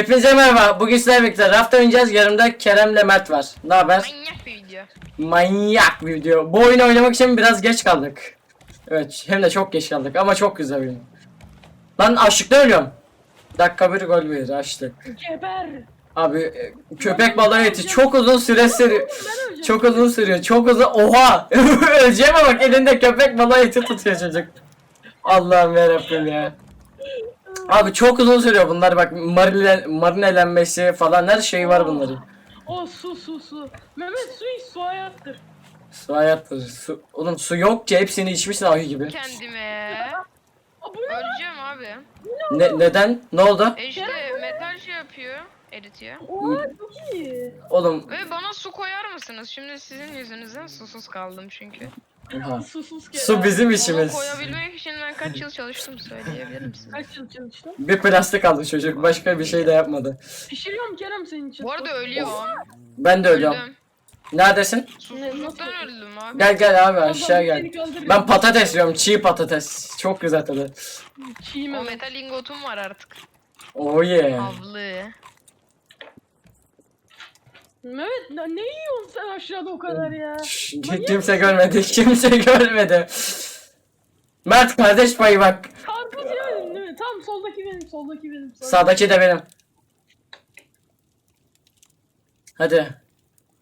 Hepinize merhaba. Bugün sizlerle birlikte raft oynayacağız. Yanımda Kerem'le Mert var. Ne haber? Manyak bir video. Manyak bir video. Bu oyunu oynamak için biraz geç kaldık. Evet hem de çok geç kaldık ama çok güzel oyun. Lan açlıkta ölüyorum. Dakika bir gol bir açlık. Geber. Abi e, köpek balığı eti çok uzun süre sürüyor. Çok uzun sürüyor. Çok uzun. Oha! Öleceğim ama bak elinde köpek balığı eti tutuyor çocuk. Allah'ım yarabbim ya. Abi çok uzun sürüyor bunlar bak marine, marinelenmesi falan her şey var bunların. O su su su. Mehmet su iç su hayattır. Su hayattır. Su, oğlum su yok ki hepsini içmişsin ayı gibi. Kendime. Aa, bu ne? Öleceğim abi. Ne, neden? Ne oldu? E işte metal şey yapıyor. Eritiyor. Oha çok iyi. Oğlum. Ve bana su koyar mısınız? Şimdi sizin yüzünüzden susuz kaldım çünkü. Aha. Susuz kere. Su bizim Onu işimiz. koyabilmek için ben kaç yıl çalıştım söyleyebilir misin? Kaç yıl çalıştın? Bir plastik aldı çocuk. Başka bir şey de yapmadı. Pişiriyorum Kerem senin için. Bu arada ölüyorum. Ben de ölüyorum. Öldüm. Neredesin? Susuzluktan öldüm abi. Gel gel abi aşağı gel. Ben patates yiyorum. Çiğ patates. Çok güzel tadı. Çiğ O Mehmet. metal lingotum var artık. Oh yeah. Havlı. Mehmet ne, ne yiyorsun sen aşağıda o kadar ya? Şşş, Kimse görmedi. Kimse görmedi. Mert kardeş payı bak. Karpuz yemedin değil mi? Tamam soldaki benim soldaki benim. Soldaki. Sağdaki de benim. Hadi.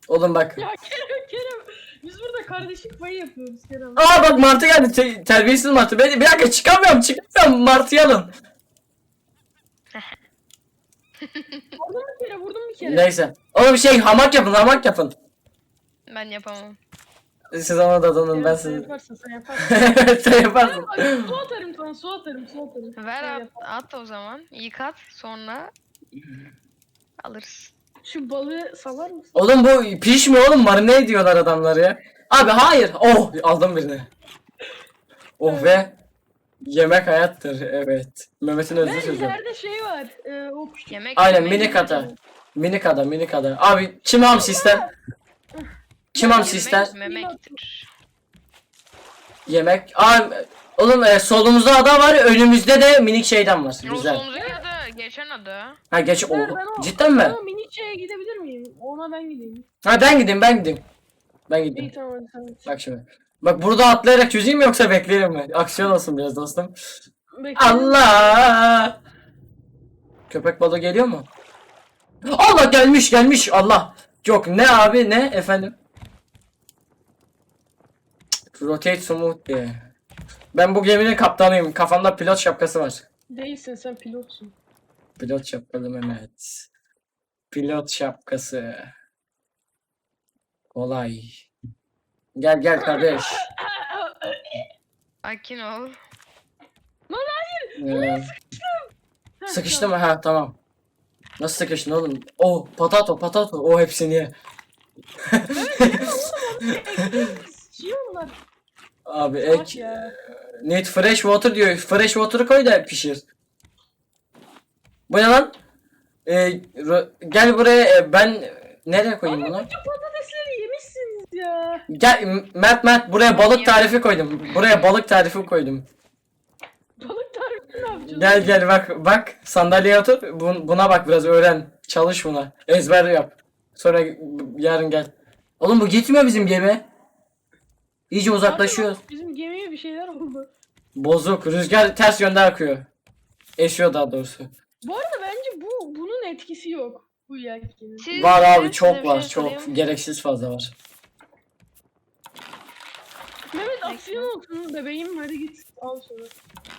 Oğlum bak. Ya Kerem Kerem. Biz burada kardeşlik payı yapıyoruz Kerem. Aa bak martı geldi. Te- terbiyesiz martı. Ben, bir dakika çıkamıyorum. Çıkamıyorum. Martıyı alın. Vurdum bir kere vurdum bir kere. Neyse. Oğlum şey hamak yapın. Hamak yapın. Ben yapamam. Siz ona da donun. Ben sen sizi. yaparsın sen yaparsın. Sen yaparsın. Bak, su atarım sana su atarım su atarım. Ver Sen at, yap. at o zaman. Yıkat sonra alırız. Şu balığı salar mısın? Oğlum bu pişmiyor oğlum. Marine ediyorlar adamlar ya. Abi hayır. Oh aldım birini. Oh ve yemek hayattır. Evet. Mehmet'in özlü Ben sözü. ileride şey var. E, o. Yemek Aynen minik ata. Minik ada minik ada. Abi ister? Kim hamsi Yemek memektir. Yemek. Aa, oğlum e, solumuzda ada var önümüzde de minik şeyden var. O Güzel. solumuzdaki adı geçen adı. Ha geç o. Ben, ben o, Cidden mi? Minik şeye gidebilir miyim? Ona ben gideyim. Ha ben gideyim ben gideyim. Ben İyi gideyim. tamam hadi sen git. Bak şimdi. Bak burada atlayarak çözeyim mi yoksa bekleyelim mi? Aksiyon olsun biraz dostum. Bekle. Allah! Köpek balığı geliyor mu? Allah gelmiş gelmiş Allah. Yok ne abi ne efendim? Rotate smooth diye. Ben bu geminin kaptanıyım. Kafamda pilot şapkası var. Değilsin sen pilotsun. Pilot şapkalı Mehmet. Pilot şapkası. Kolay. Gel gel kardeş. Sakin ol. Lan hayır. Ee, sıkıştı mı? Ha tamam. Nasıl sıkıştın oğlum? Oh patato patato. O hepsini ye. Abi ek net fresh water diyor. Fresh water'ı koy da pişir. Bu ne lan? Ee, gel buraya e, ben nereye koyayım Abi bunu? Ya. Gel Mert Mert buraya balık tarifi koydum. Buraya balık tarifi koydum. Balık tarifi ne yapacağız? Gel gel bak bak sandalyeye otur bun- buna bak biraz öğren çalış buna ezber yap sonra yarın gel oğlum bu gitmiyor bizim gemi iyice uzaklaşıyor Abi bak, Bizim gemiye bir şeyler oldu. bozuk rüzgar ters yönde akıyor esiyor daha doğrusu Bu arada bence bu bunun etkisi yok. Bu yelkenin. Siz var abi çok bir var şey çok sorayım. gereksiz fazla var Mehmet aksiyon olsun bebeğim hadi git al şunu.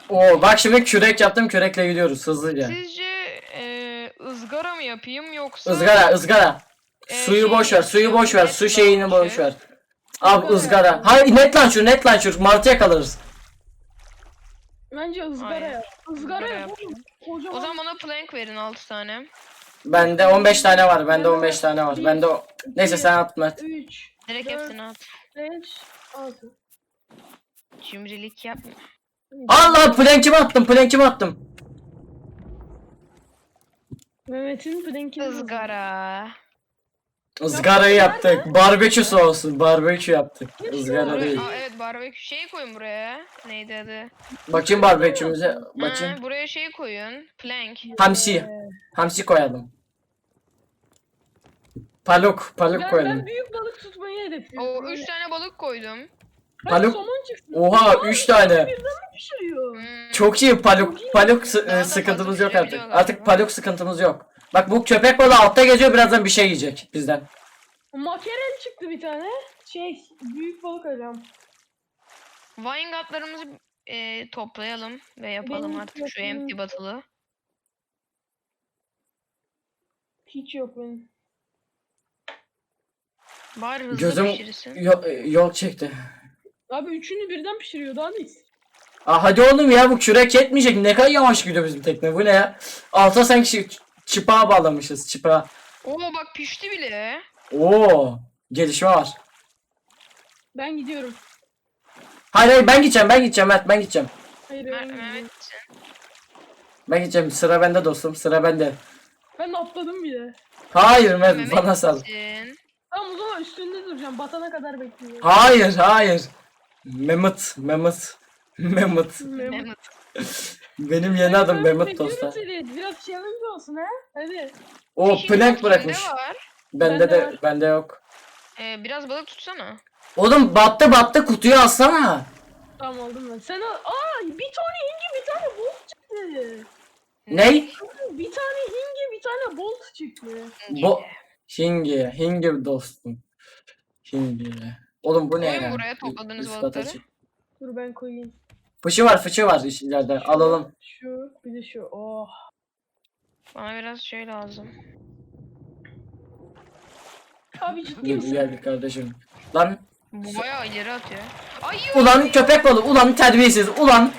Oo bak şimdi kürek yaptım kürekle gidiyoruz hızlıca Sizce e, ızgara mı yapayım yoksa ızgara ızgara e, suyu şey boş ver suyu boş ver su şeyini boş ver abi Izgara ızgara hayır net launcher net launcher martı yakalarız Bence ızgara Aynen. yap. Izgara Izgara yap oğlum. Kocaman. O zaman bana plank verin 6 tane. Bende 15 tane var. Bende 15 tane var. Bende o... Neyse sen at Mert. 3, Direkt Dört. hepsini at. 5, 6. Cimrilik yapma. Allah plankimi attım. Plankimi attım. Mehmet'in plankini Izgara. Izgarayı yaptık. Barbekü sosu. Barbekü yaptık. Izgara değil. Aa, evet barbekü şey koyun buraya. Neydi adı? Bakayım barbekümüze. Bakayım. Ha, buraya şey koyun. Plank. Hamsi. Hamsi koyalım. Paluk. Paluk Ben, koyalım. ben büyük balık tutmayı hedefliyorum. O üç tane balık koydum. Somon çıksın. Oha 3 tane. Birden mi pişiriyor? Hmm. Çok iyi paluk. Paluk sı- e, da sıkıntımız yok artık. Artık paluk sıkıntımız yok. Bak bu köpek balığı altta geziyor birazdan bir şey yiyecek bizden. Makerel çıktı bir tane. Şey büyük balık arıyorum. Vinegatlarımızı e, toplayalım ve yapalım Benim artık şu yapayım. empty battle'ı. Hiç yok benim. Bari hızlı Gözüm yo- e, yol çekti. Abi üçünü birden pişiriyor daha ne istiyorsun? Aa hadi oğlum ya bu kürek yetmeyecek. Ne kadar yavaş gidiyor bizim tekne. Bu ne ya? Alta sanki şey, çıpağa bağlamışız. Çıpağa. Oo bak pişti bile. Oo, gelişme var. Ben gidiyorum. Hayır hayır ben gideceğim ben gideceğim Mert ben gideceğim. Hayır Mer- ben. Mehmet Ben gideceğim sıra bende dostum sıra bende. Ben atladım bile. Hayır Mert Mehmet bana sal. gitsin. Tamam o zaman üstünde duracağım. Batana kadar bekliyorum. Hayır hayır. Mehmet Mehmet Mehmet. Mehmet. Benim yeni adım Mehmet dostlar. Biraz challenge olsun ha. Hadi. O Fishing plank bırakmış. kimde var? Bende Bende de var. bende yok. Ee, biraz balık tutsana. Oğlum battı battı kutuyu alsana. Tamam aldım ben. Sen al. Aa bir tane hingi bir tane bolt çıktı. Ney? Bir tane hingi bir tane bolt çıktı. Bu Hingi, Hingi dostum. Hingi. Oğlum bu ne Koyun ya? buraya topladığınız Üst balıkları. kata çık. Dur ben koyayım. Fıçı var fıçı var iş- ileride alalım. Şu bir de şu. Oh. Bana biraz şey lazım. Abi ciddi Dur misin? geldik kardeşim. Lan Bu bayağı ileri atıyor. Ay ulan köpek balığı ulan terbiyesiz ulan.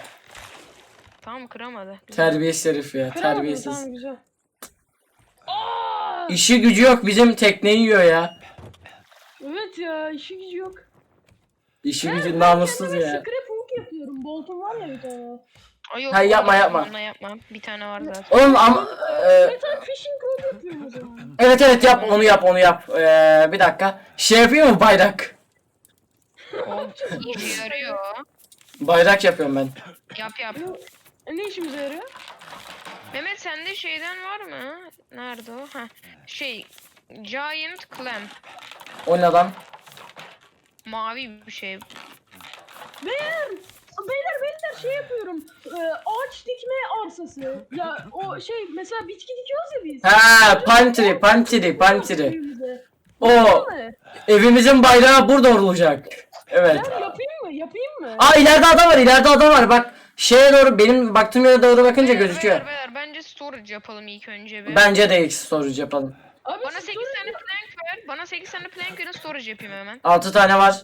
Tamam kıramadı. Güzel. Terbiyesiz herif ya Kıramadın, terbiyesiz. Tamam güzel. İşi gücü yok bizim tekneyi yiyor ya. Evet ya işi gücü yok. İşi gücü namussuz kendime ya. Scrap hook yapıyorum. Boltum var ya bir tane. Ay yok. Hayır, yapma, yapma. onunla yapma. Bir tane var zaten. Oğlum ama e, Metal fishing rod yapıyorum o zaman. evet evet yap onu yap onu yap. E, bir dakika. Şey yapıyor mu bayrak? O işe yarıyor. Bayrak yapıyorum ben. Yap yap. E, ne işimize yarıyor? Mehmet sende şeyden var mı? Nerede o? Heh. Şey. Giant Clam. O ne lan? Mavi bir şey. Beyler, beyler beyler şey yapıyorum. Ee, ağaç dikme arsası. Ya o şey mesela bitki dikiyoruz ya biz. Ha pantry pantry pantry. O evimizin bayrağı burada olacak. Evet. Ben yapayım mı? Yapayım mı? Aa ileride adam var ileride adam var bak. Şeye doğru benim baktığım yere doğru bakınca Beyler, gözüküyor. Beyler, beyler, bence storage yapalım ilk önce bir. Bence de X storage yapalım. Abi Bana siz 8 durun. tane plank ver. Bana 8 tane plank verin storage yapayım hemen. 6 tane var.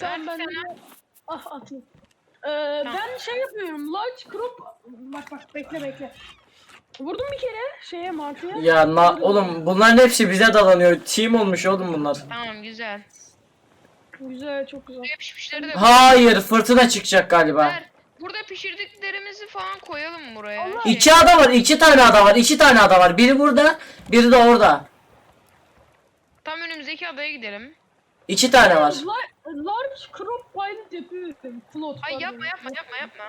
Tamam ben de... Ah atayım. Ee, Ben şey yapıyorum. Large crop... Bak bak bekle bekle. Vurdum bir kere şeye martıya. Ya na oğlum bunların hepsi bize dalanıyor. Team olmuş oğlum bunlar. Tamam güzel. Güzel çok güzel. Buraya pişmişleri de Hayır fırtına çıkacak galiba. ver. Burada pişirdiklerimizi falan koyalım buraya. Allah Şey, İki ada var, iki tane ada var, iki tane ada var. Biri burada, biri de orada. Tam önümüzdeki adaya gidelim. İki tane var. La- large crop pilot yapıyorum. Float. Ay pardon. yapma yapma yapma yapma.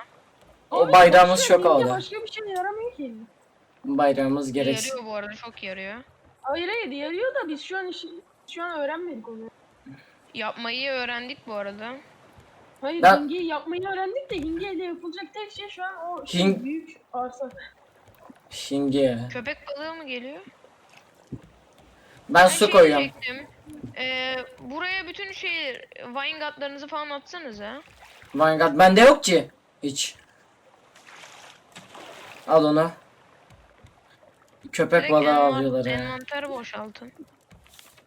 O Abi bayrağımız şok oldu. Başka bir şey yaramıyor ki. Bayrağımız gereksiz. Yarıyor bu arada çok yarıyor. Hayır hayır yarıyor da biz şu an işi, şu an öğrenmedik onu. Yapmayı öğrendik bu arada. Hayır Ben- hingiyi yapmayı öğrendik de hingiyle yapılacak tek şey şu an o şey, Hing- büyük arsa. Şimdi Köpek balığı mı geliyor? ben Ben su şey koyuyorum. diyecektim. Ee, buraya bütün şey Vinegatlarınızı falan atsanıza. Vanguard bende yok ki. Hiç. Al onu. Köpek Direkt balığı envan- avcıları. Envanteri boşaltın.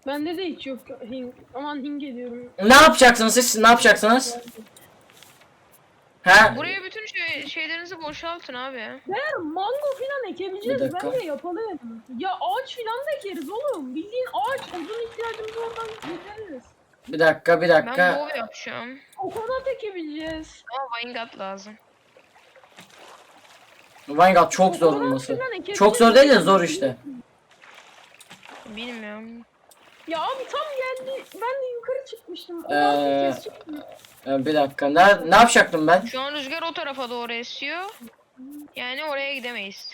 Bende de hiç yok. Hing, aman hinge diyorum. Ne yapacaksınız siz? Ne yapacaksınız? He? Buraya bütün şey, şeylerinizi boşaltın abi. Eğer mango filan ekebileceğiz Bir dakika. bence yapalım. Ya ağaç filan da ekeriz oğlum. Bildiğin ağaç odun ihtiyacımızı oradan getiririz. Bir dakika, bir Ben dakika. bow yapacağım. Kokonat ekebileceğiz. Ama Vinegat lazım. Vanguard çok zor Kokonat filan. Çok zor değil de zor işte. Bilmiyorum. Ya abi tam geldi. Ben de yukarı çıkmıştım. Ee, ee... Ee, bir dakika. Ne, ne yapacaktım ben? Şu an rüzgar o tarafa doğru esiyor. Yani oraya gidemeyiz.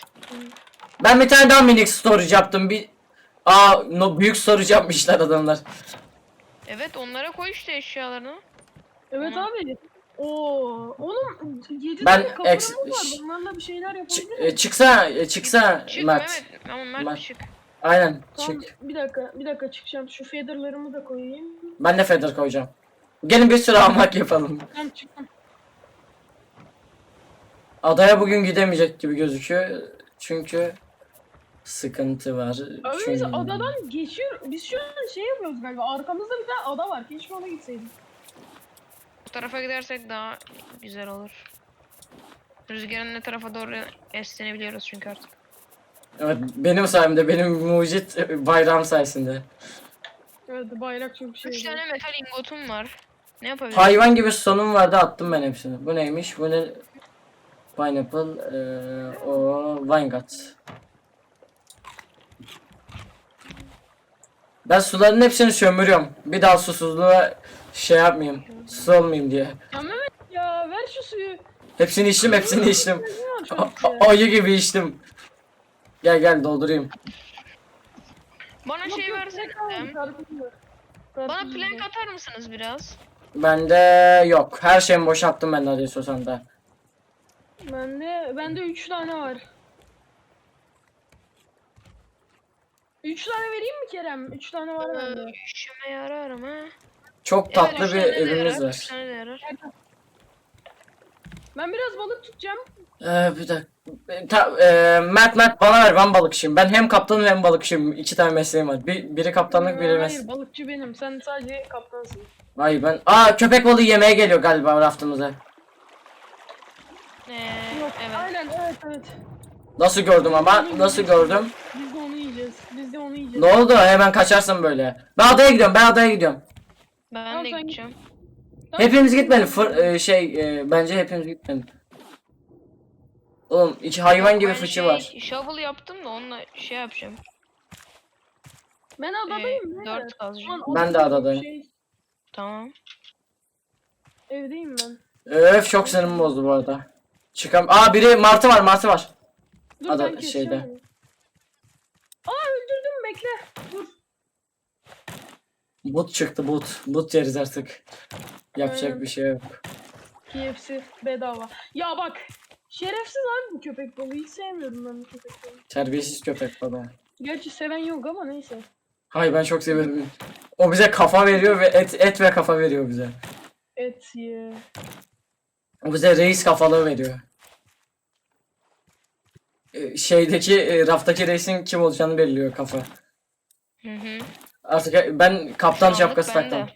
Ben bir tane daha minik storage yaptım. Bir Aa, no, büyük storage yapmışlar adamlar. Evet onlara koy işte eşyalarını. Evet Hı. abi. Oo, oğlum 7 Ben tane kapılarımız ex- var. Bunlarla bir şeyler Ç- yapabiliriz. e, çıksana, e, çıksana Çık Mert. Mehmet. Ama Mert, Mert. çık. Aynen, Tamam çık. bir dakika bir dakika çıkacağım. Şu featherlarımı da koyayım. Ben de feather koyacağım. Gelin bir sürü almak yapalım. Tamam çıktım. Adaya bugün gidemeyecek gibi gözüküyor. Çünkü sıkıntı var. Abi biz Çünkü- adadan geçiyor. Biz şu an şey yapıyoruz galiba. Arkamızda bir tane ada var. Keşke ona gitseydik. Bu tarafa gidersek daha güzel olur. Rüzgarın ne tarafa doğru estiğini biliyoruz çünkü artık. Evet, benim sayemde, benim mucit bayrağım sayesinde. Evet bayrak çok şey. 3 tane metal ingotum var. Ne yapabiliriz? Hayvan gibi sonum vardı attım ben hepsini. Bu neymiş? Bu ne? Pineapple, eee o Weingart. Ben suların hepsini sömürüyorum. Bir daha susuzluğa şey yapmayayım. Susuz olmayayım diye. Mehmet ya ver şu suyu. Hepsini içtim, hepsini içtim. Ayı gibi içtim. Gel gel doldurayım. Bana şey var. Bana plank atar mısınız biraz? Bende yok. Her şeyimi boşalttım ben hadi istiyorsan da. Bende bende 3 tane var. 3 tane vereyim mi Kerem? 3 tane var bende. Ee, işime yararım ha. Çok tatlı bir de evimiz var. de. Ben biraz balık tutacağım. Ee, bir dakika. E, Ta, e, Mert Mert bana ver ben balıkçıyım. Ben hem kaptanım hem balıkçıyım. İki tane mesleğim var. Bir, biri kaptanlık biri Hayır mes. balıkçı benim. Sen sadece kaptansın. Hayır ben. Aa köpek balığı yemeye geliyor galiba raftımıza. Ee, Yok evet. aynen evet evet. Nasıl gördüm ama nasıl gördüm? Biz de onu yiyeceğiz. Biz de onu yiyeceğiz. Ne oldu? Hemen kaçarsın böyle. Ben adaya gidiyorum. Ben adaya gidiyorum. Ben Tamam, de gideceğim. Hepimiz gitmeli. Fır, e, şey e, bence hepimiz gitmeli. Oğlum iki hayvan gibi Ben fıçı şey, var. Shovel yaptım da onunla şey yapacağım. Ben Ee, adadayım. ne? 4 kazacağım. Ben de adadayım. Şey, Tamam. evdeyim ben. Öf çok sinirimi bozdu bu arada. Çıkam. Aa biri martı var martı var. Dur Ada- ben şeyde. onu. Aa öldürdüm bekle. Dur. But çıktı but. But yeriz artık. Yapacak Aynen. bir şey yok. KFC bedava. Ya bak. Şerefsiz abi bu köpek balığı. Hiç sevmiyorum ben bu köpek balığı. Terbiyesiz köpek balığı. Gerçi seven yok ama neyse. Hay ben çok severim. O bize kafa veriyor ve et et ve kafa veriyor bize. Et ye. O bize reis kafalığı veriyor. Ee, Şeydeki e, raftaki reisin kim olacağını belirliyor kafa. Hı hı. Artık ben kaptan Şu anlık şapkası taktım.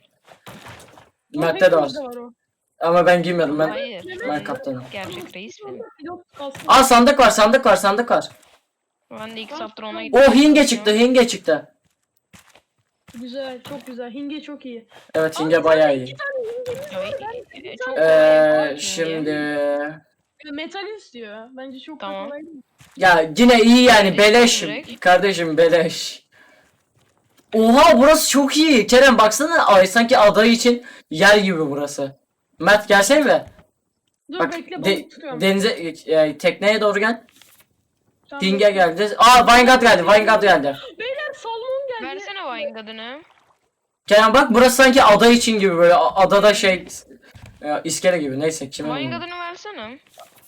Mert'te de var. hepimizde o. Ama ben giymiyorum ben. Hayır. Ben kaptanım. Gerçek reis benim. Aa sandık var sandık var sandık var. Ben de ilk saptır ona O gidiyorum. hinge çıktı hinge çıktı. Güzel çok güzel. Hinge çok iyi. Evet hinge bayağı iyi. Çok Ee, şimdi Metal istiyor. Bence çok Tamam. kolay ya yine iyi yani beleş Direkt. kardeşim beleş. Oha burası çok iyi. Kerem baksana ay sanki aday için yer gibi burası. Mert gelsene be. Dur Bak bekle de- balık tutuyorum. denize e, tekneye doğru gel. Tamam, bekle. geldi. Aa Vanguard geldi. Vanguard geldi. Beyler salmon geldi. Versene Vine adını. Kerem bak burası sanki ada için gibi böyle a- adada şey e, iskele gibi neyse kimin Vine umurunda? adını versene.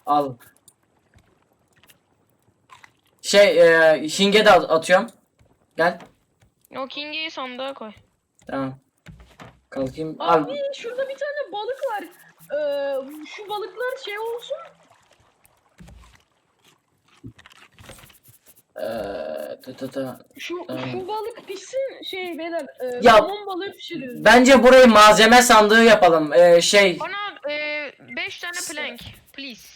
Al. Şey e, hinge de at- atıyorum. Gel. O King'i sandığa koy. Tamam. Kalkayım. Al. Abi şurada bir tane balık var. Ee, şu balıklar şey olsun. Eee, tı tı tı. Şu Tamam. şu balık pişsin şey beyler. E, Ya- somon balığı pişiriyoruz. Bence burayı malzeme sandığı yapalım. Ee, şey Bana 5 tane plank. Please.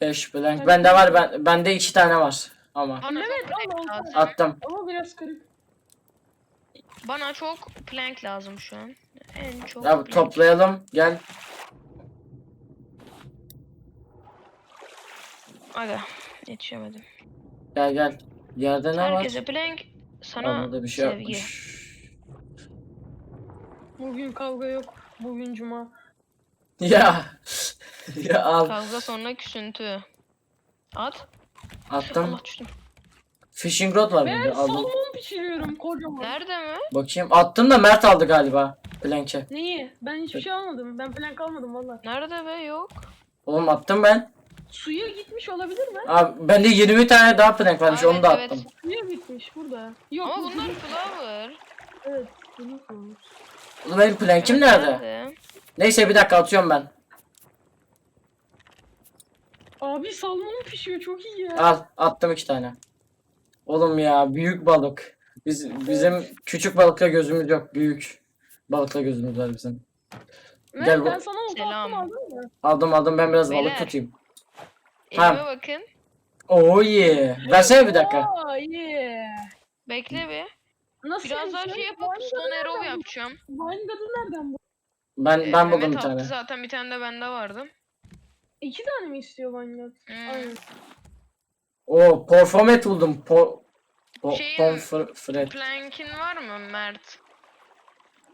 5 blank. Bende var ben bende 2 tane var ama Bana Mehmet, al, al, lazım. attım. Ama biraz kırık. Bana çok plank lazım şu an. En çok Ya plank. toplayalım. Gel. Aga yetişemedim. Gel gel. Yerde ne var? Herkese plank sana burada bir şey sevgi. yokmuş. Bugün kavga yok. Bugün cuma. Ya. ya al. Kavga sonra küsüntü. At. Attım. Allah düştüm. Fishing rod var Ben burada. Aldım. Pişiriyorum kocaman. Nerede mi? Bakayım. Attım da Mert aldı galiba. Plank'e. Neyi? Ben hiçbir şey almadım. Ben plank almadım valla. Nerede be yok. Oğlum attım ben. Suya gitmiş olabilir mi? Abi bende 20 tane daha plank varmış. Aa, onu da evet, attım. Suya gitmiş burada. Yok. Ama bu bunlar bizim- flower. Evet. bunu koymuş. Oğlum benim plank'im Evet, nerede? Neyse bir dakika atıyorum ben. Abi salmon pişiyor çok iyi ya. Al attım iki tane. Oğlum ya büyük balık. Biz bizim küçük balıkla gözümüz yok. Büyük balıkla gözümüz var bizim. Ver, gel bu- ben sana olta Selam. aldın mı? Aldım aldım ben biraz balık Beyler. tutayım. Elime Tamam. bakın. Oo yeah. Versene bir dakika. Aa yeah. Bekle bir. Nasıl Biraz daha yani? şey yapıp stone arrow nereden yapacağım. bu- Vine'ı nereden bu? Ben Ee, ben buldum Mehmet bir attı tane. zaten bir tane de bende vardı. İki tane mi istiyor Vine'ı? Hmm. Aynen. Oo porfomet buldum. Po po Şeyin- pomfret. Plank'in var mı Mert?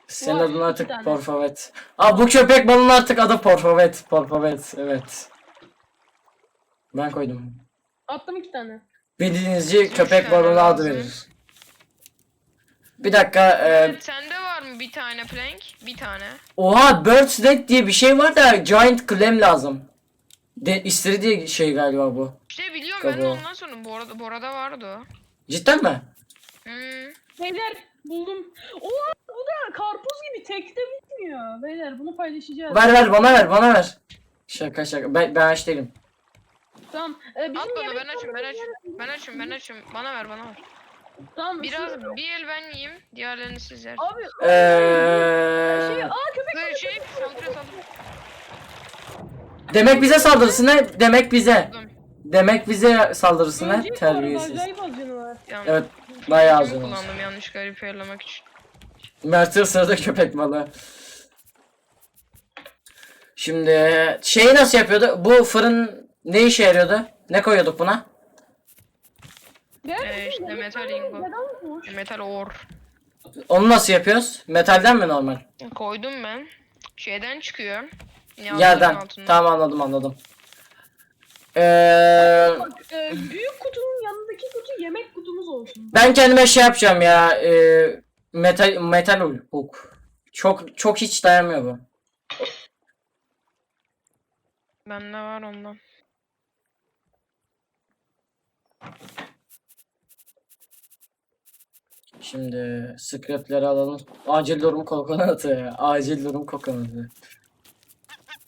Senin Var, adın iki artık tane. porfovet. Aa bu köpek balığının artık adı porfovet. Porfovet evet. Ben koydum. Attım iki tane. Bildiğinizce Üç köpek tane balığına adı lazım. verir. Bir dakika. e, Mehmet sende var mı bir tane plank? Bir tane. oha bird snake diye bir şey var da giant clam lazım. De, istediği şey galiba bu. İşte biliyorum ben de ondan sonra Bora'da, Bora'da vardı o. Cidden mi? Hmm. Beyler buldum. Oha bu da karpuz gibi tekte bitmiyor. Beyler bunu paylaşacağız. Ver ver bana ver bana ver. Şaka şaka. Ben, ben aç değilim. Tamam. Ee, bizim At bana yemek ben açım ben açım. Ben açım ben açım. Bana ver bana ver. Tamam. Biraz bir el ben yiyeyim. Diğerlerini siz yer. Abi. Ee, Şey, aa köpek Böyle şey saldırıyor saldırıyor. Demek bize saldırısı ne? Demek bize. Demek bize saldırısı ne? Ölecek bu arada, Terbiyesiz. Acayip az canı var. Yanlış. Evet. Bayağı az Kimi olmuş. kullandım yanlış garip ayarlamak için. Mert'in sırada köpek balığı. Şimdi şeyi nasıl yapıyordu? Bu fırın ne işe yarıyordu? Ne koyuyorduk buna? Ee, işte metal ingot. Metal ore. Onu nasıl yapıyoruz? Metalden mi normal? Koydum ben. Şeyden çıkıyor. Yerden. altından. Tamam anladım anladım. Ee, Bak, e, büyük kutunun yanındaki kutu yemek kutumuz olsun. ben kendime şey yapacağım ya. E, metal metal hook. Çok çok hiç dayanmıyor bu. Bende var ondan. Şimdi scrapleri alalım. Acil durum kokonatı. Acil durum kokonatı.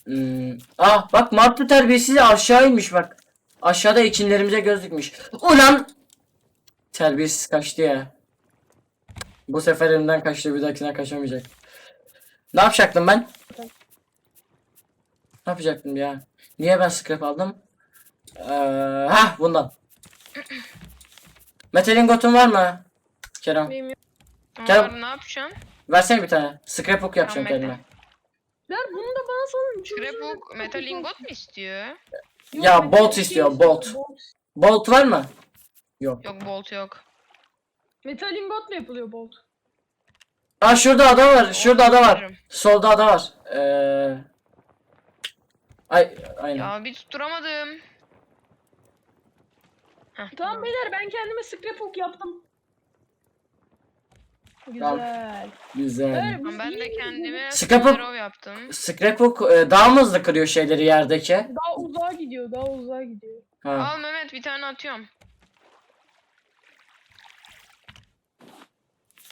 Hmm. Ah bak Martı terbiyesiz aşağı inmiş bak. Aşağıda ekinlerimize göz dikmiş. Ulan! Terbiyesiz kaçtı ya. Bu sefer elimden kaçtı bir dahakine kaçamayacak. Ne yapacaktım ben? Ne yapacaktım ya? Niye ben scrap aldım? Ee, hah bundan. Metalin gotun var mı? Kerem. Ama Gel. var, ne yapacağım? Versene bir tane. Scrapbook yapacağım Tamam, kendime. Ver bunu da bana salın. Üçümüzün de Scrapbook metal ingot mu istiyor? Yok, Ya, metal bolt şey istiyor, bolt. bolt. Var mı? Yok. Yok bolt yok. Metal ingotla yapılıyor bolt. Aa şurada ada var. Şurada ada var. Solda ada var. Ee... Ay aynen. Ya bir tutturamadım. Heh, Tamam beyler ben kendime scrapbook yaptım. Güzel. Güzel. Ben de kendime Scrapbook- yaptım. Scrapbook e, daha mı hızlı kırıyor şeyleri yerdeki? Daha uzağa gidiyor, daha uzağa gidiyor. Ha. Al Mehmet bir tane atıyorum.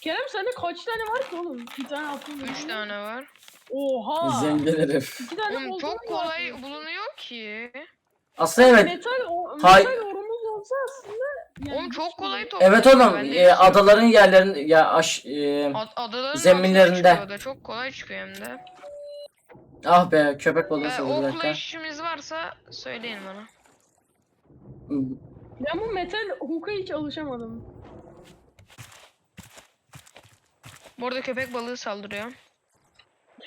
Kerem sende kaç tane var ki oğlum? Bir tane attım. Üç tane var. Oha. Zengin herif. İki tane Oğlum çok var. kolay bulunuyor ki. Aslında evet. Metal, o, Hay- metal orumuz olsa aslında. Yani Oğlum çok kolay topluyor. Evet oğlum. Bende e, hiç yok. adaların yerlerinde ya aş e, Ad- adaların zeminlerinde. altına çıkıyor da çok kolay çıkıyor hem de. ah be köpek balığı Ee, bir okla dakika. işimiz varsa söyleyin bana. Ben bu metal hook'a hiç alışamadım. Bu arada köpek balığı saldırıyor.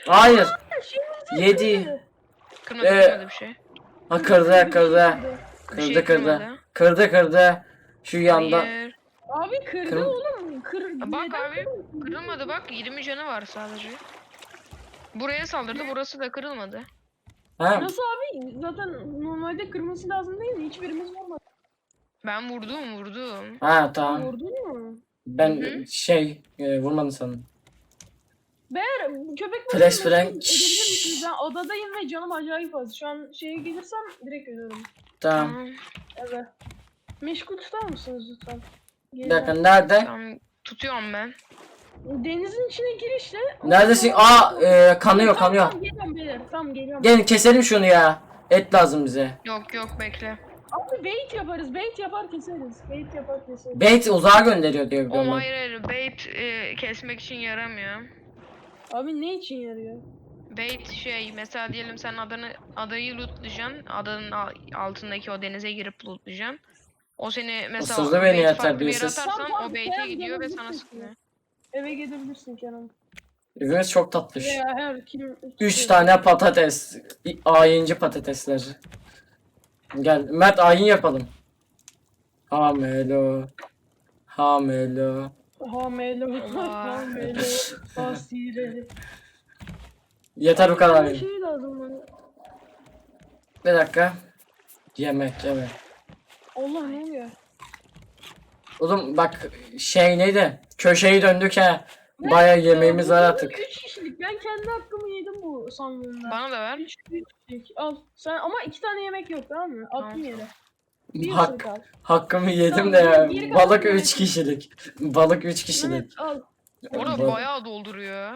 Hayır. Şeyimiz Yedi. Kırmadı Ee, kırmadı bir şey. Ha kırdı kırdı. Şey Kırdı kırdı. Kırdı kırdı. Şu yanda. Hayır. Abi kırdı Kır- oğlum. Kır, Bak neden abi? Kırılmadı bak 20 canı var sadece. Buraya saldırdı. Burası da kırılmadı. Ha? Nasıl abi? Zaten normalde kırması lazım değil mi? Hiçbirimiz vurmadı. Ben vurdum vurdum. Ha tamam. Vurdun mu? Ben Hı şey e, vurmadım sandım. Beğer köpek Flash balığını Frank. edebilir misiniz? Ben adadayım ve canım acayip az. Şu an şeye gelirsem direkt ölürüm. Tamam. Tamam. Meşgul tutar mısınız lütfen? Bir dakika nerede? Tamam. Tutuyorum ben. Denizin içine girişle. Neredesin? Aa e, kanıyor Tamam, kanıyor. Tamam geliyorum beyler. Tamam geliyorum. Gelin keselim şunu ya. Et lazım bize. Yok yok bekle. Abi bait yaparız. Bait yapar keseriz. Bait yapar keseriz. Bait uzağa gönderiyor diyor de O onu. hayır hayır. Bait e, kesmek için yaramıyor. Abi ne için yarıyor? Bait şey mesela diyelim sen adanı adayı lootlayacaksın. Adanın al- altındaki o denize girip lootlayacaksın. O seni mesela sözü beni yere diyorsunuz. atarsan Tamam, tamam, o bait'e gidiyor ve sana gelebilirsin. sıkıyor. Eve gidebilirsin Kenan. Ürünümüz çok tatlış. Veya her kim... 3 tane patates. İ- Ayıncı patatesler. Gel Mert ayin yapalım. Hamelo. Hamelo. Hamelo. Hamelo. Asire. Yeter bu kadar. Bir şey lazım bana. Bir dakika. Yemek yemek. Allah ne oluyor? Oğlum bak şey neydi? Köşeyi döndük ha. Baya yemeğimiz var artık. 3 kişilik. Ben kendi hakkımı yedim bu sandığımda. Bana da ver. 3 kişilik. Al. Sen ama iki tane yemek yok tamam mı? Attım Tamam. yere. Bir Hak, al. hakkımı yedim Tamam, de ya. geri kalan Balık yemek 3 yok. kişilik. Balık 3 kişilik. Evet al. Orada Bak. bayağı dolduruyor.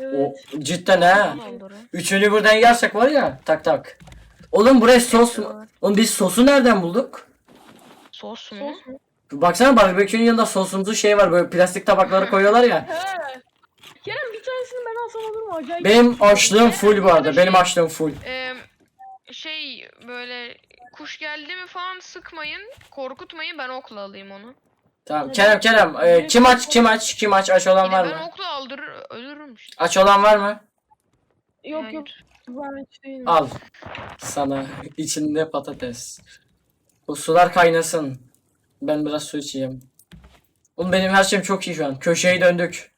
O Evet. cidden ha. Dolduruyor. Üçünü buradan yersek var ya tak tak. Oğlum buraya sos mu? Oğlum biz sosu nereden bulduk? Sos mu? Sos mu? Baksana barbekünün yanında sosumsu şey var böyle plastik tabakları koyuyorlar ya. He. Kerem bir tanesini ben alsam olur mu? Acayip. Benim açlığım full bu arada. Benim açlığım full. Ee, şey böyle kuş geldi mi falan sıkmayın. Korkutmayın ben okla alayım onu. Tamam Kerem Kerem e, kim aç kim aç kim aç aç olan Yine var ben mı? okla aldırır ölürüm işte. Aç olan var mı? Yok Hayır. yok. Ben hiç değilim. Al. Sana içinde patates. Bu sular kaynasın. Ben biraz su içeyim. Oğlum benim her şeyim çok iyi şu an. Köşeyi döndük.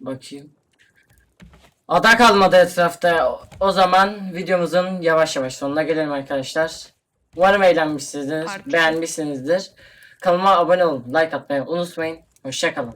Bakayım. Ada kalmadı etrafta. O- zaman videomuzun yavaş yavaş sonuna gelelim arkadaşlar. Umarım eğlenmişsinizdir, iki. beğenmişsinizdir. Kanalıma abone olun, like atmayı unutmayın. Hoşçakalın.